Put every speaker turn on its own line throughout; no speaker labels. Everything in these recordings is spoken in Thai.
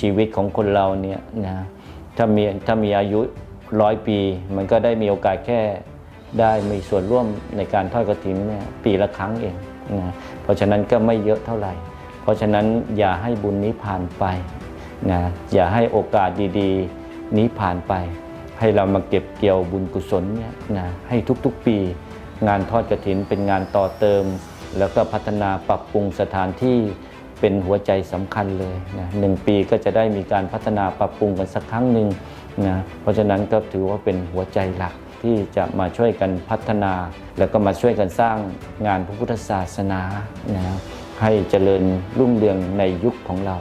ชีวิตของคนเราเนี่ยนะถ้ามีถ้ามีอายุร้อยปี มันก็ได้มีโอกาสแค่ได้มีส่วนร่วมในการทอดกระถิ่นเนี่ยปีละครั้งเองนะเพราะฉะนั้นก็ไม่เยอะเท่าไหร่ เพราะฉะนั้นอย่าให้บุญนี้ผ่านไปนะอย่าให้โอกาสดีๆ นี้ผ่านไป ให้เรามาเก็บเกี่ยวบุญกุศลเนี่ยนะให้ทุกๆปี งานทอดกระถินเป็นงานต่อเติม แล้วก็พัฒนาปรับปรุงสถานที่ เป็นหัวใจสำคัญเลยนะหนึ่งปีก็จะได้มีการพัฒนาปรับปรุงกันสักครั้งหนึ่งนะเพราะฉะนั้นก็ถือว่าเป็นหัวใจหลักที่จะมาช่วยกันพัฒนา แล้วก็มาช่วยกันสร้างงานพระพุทธศาสนานะให้เจริญรุ่งเรืองในยุคของเรา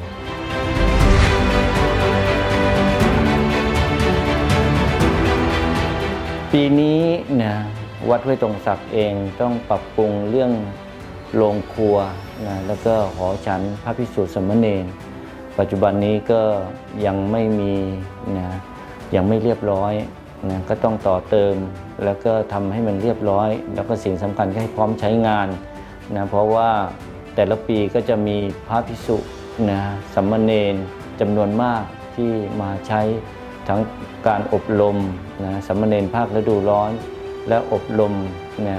ปีนี้นะวัดห้วยตรงศักดิ์เองต้องปรับปรุงเรื่อง โรงครัวนะแล้วก็หอฉันพระพิสุทธิ์สมณเณรปัจจุบันนี้ก็ยังไม่มีนะยังไม่เรียบร้อยนะก็ต้องต่อเติมแล้วก็ทำให้มันเรียบร้อย แล้วก็สิ่งสำคัญก็ให้พร้อมใช้งานนะเพราะว่าแต่ละปีก็จะมีพระพิสุนะสัมณเณรจำนวนมากที่มาใช้ทั้งการอบรมนะสามมเณรภาคฤดูร้อน และอบรมนะ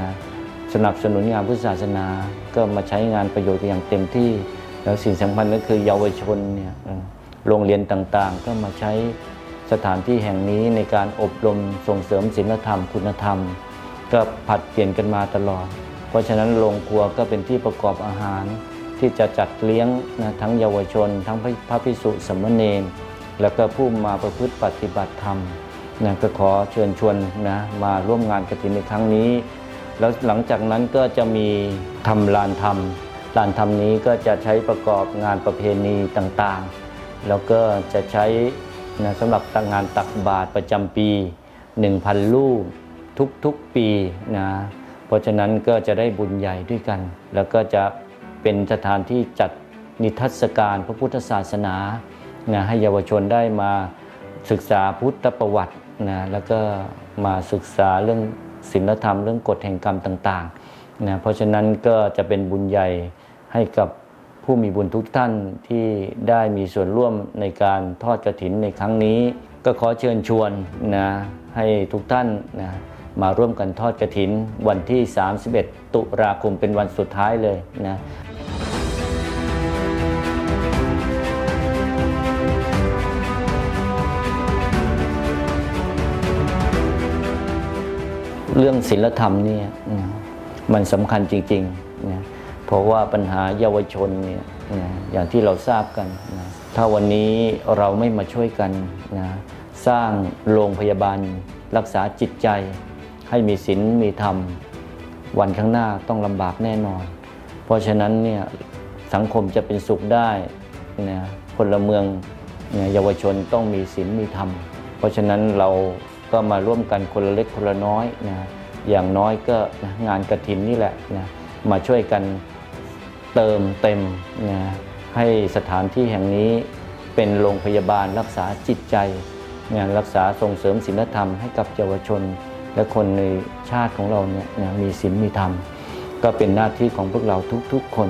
สนับสนุนงานพุทธศาสนา ก็มาใช้งานประโยชน์อย่างเต็มที่ แล้วสิ่งสำคัญก็คือเยาวชนเนี่ยโรงเรียนต่างๆ ก็มาใช้สถานที่แห่งนี้ในการอบรมส่งเสริมศีลธรรมคุณธรรม ก็ผัดเปลี่ยนกันมาตลอด เพราะฉะนั้นโรงครัวก็เป็นที่ประกอบอาหาร ที่จะจัดเลี้ยงนะทั้งเยาวชน ทั้งพระพิสุสามเณรแล้วก็ผู้มาประพฤติปฏิบัติธรรมนะก็ขอเชิญชวนนะมาร่วมงานกฐินในครั้งนี้ แล้วหลังจากนั้นก็จะมีทำลานธรรมลานธรรมนี้ก็จะใช้ประกอบงานประเพณีต่างๆ แล้วก็จะใช้นะสำหรับงานตักบาตรประจำปี 1,000 ลูกทุกๆปีนะเพราะฉะนั้นก็จะได้บุญใหญ่ด้วยกัน แล้วก็จะเป็นสถานที่จัดนิทรรศการพระพุทธศาสนานะให้เยาวชนได้มาศึกษาพุทธประวัตินะแล้วก็มาศึกษาเรื่อง ศีลธรรมเรื่องกฎแห่งกรรมต่างๆนะเพราะฉะนั้นก็จะเป็นบุญใหญ่ให้กับผู้มีบุญทุกท่านที่ได้มีส่วนร่วมในการทอดกระถินในครั้งนี้ ก็ขอเชิญชวนนะให้ทุกท่านนะมาร่วมกันทอดกระถินวันที่ 31 ตุลาคมเป็นวันสุดท้ายเลยนะ เรื่องศีลธรรมนี่มันสำคัญจริงๆนะเพราะว่าปัญหาเยาวชนเนี่ยอย่างที่เราทราบกันนะถ้าวันนี้เราไม่มาช่วยกันนะสร้างโรงพยาบาลรักษาจิตใจ ให้มีศีลมีธรรม วันข้างหน้าต้องลำบากแน่นอน เพราะฉะนั้นเนี่ยสังคมจะเป็นสุขได้นะพลเมืองเนี่ยเยาวชนต้องมีศีลมีธรรม เพราะฉะนั้นเรา ก็มาร่วมกันคนละเล็กคนละน้อยนะอย่างน้อยก็นะงานกระถินนี่แหละนะมาช่วยกันเติมเต็มนะให้สถานที่แห่งนี้เป็นโรงพยาบาลรักษาจิตใจงานรักษาส่งเสริมศีลธรรมให้กับเยาวชน และคนในชาติของเราเนี่ยนะมีศีลมีธรรม ก็เป็นหน้าที่ของพวกเราทุกๆคน